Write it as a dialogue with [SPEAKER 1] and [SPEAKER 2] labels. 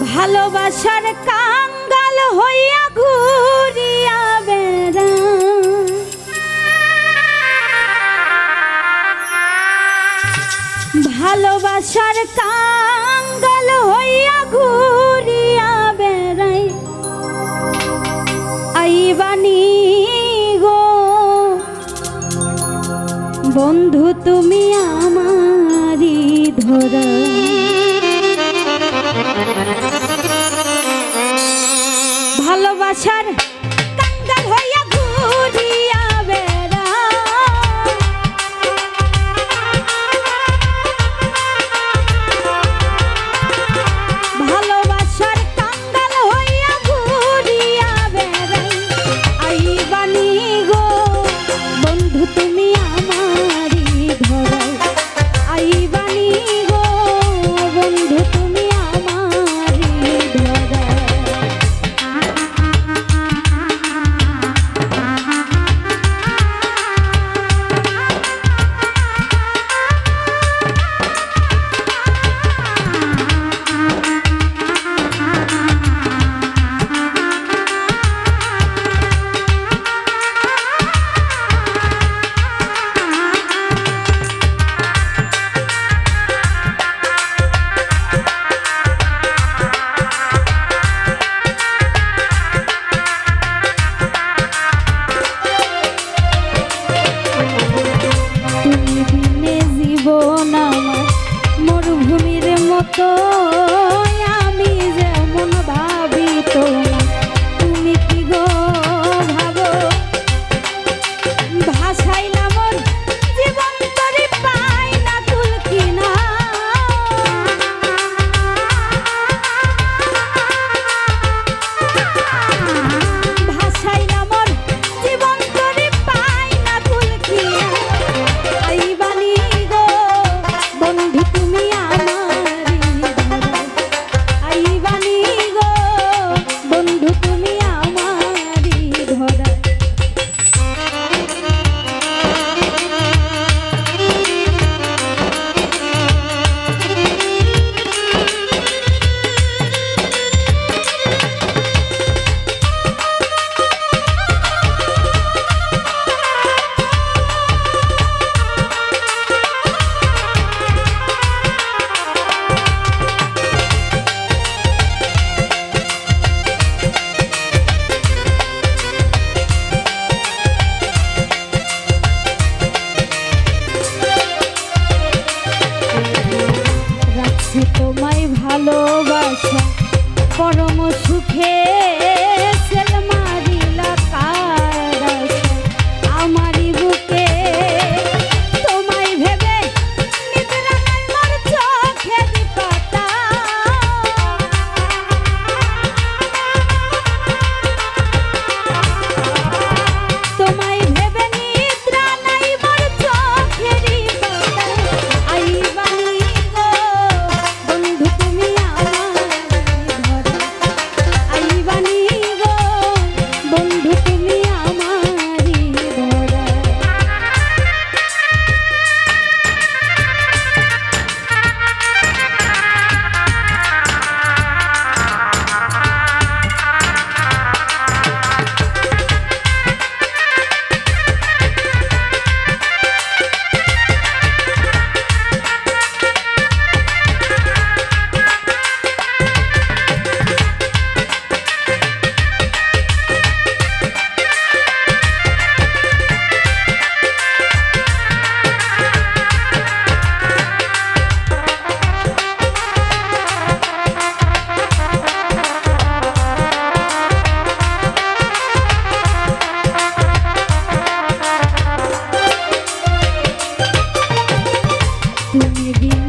[SPEAKER 1] ভালোবাসার কাঙ্গাল হইয়া ঘুরিয়া বেড়া। ভালোবাসার কাঙ্গাল হইয়া ঘুরিয়া বেড়াই। আইবানি গো, বন্ধু তুমি আমারি ধরা। ভালোবাসার আছে তোমায় ভালোবাসা পরম সুখে Thank you.